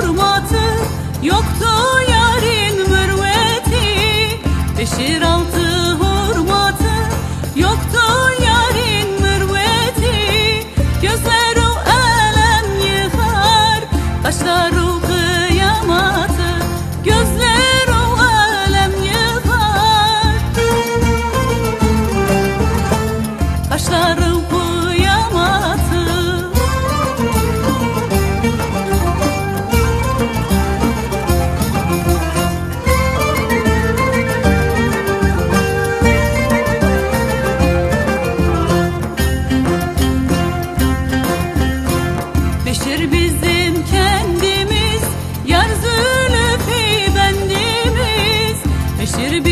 hurmatı yoktu ya. Bizim kendimiz. Yar zülfü bendimiz. Kendimiz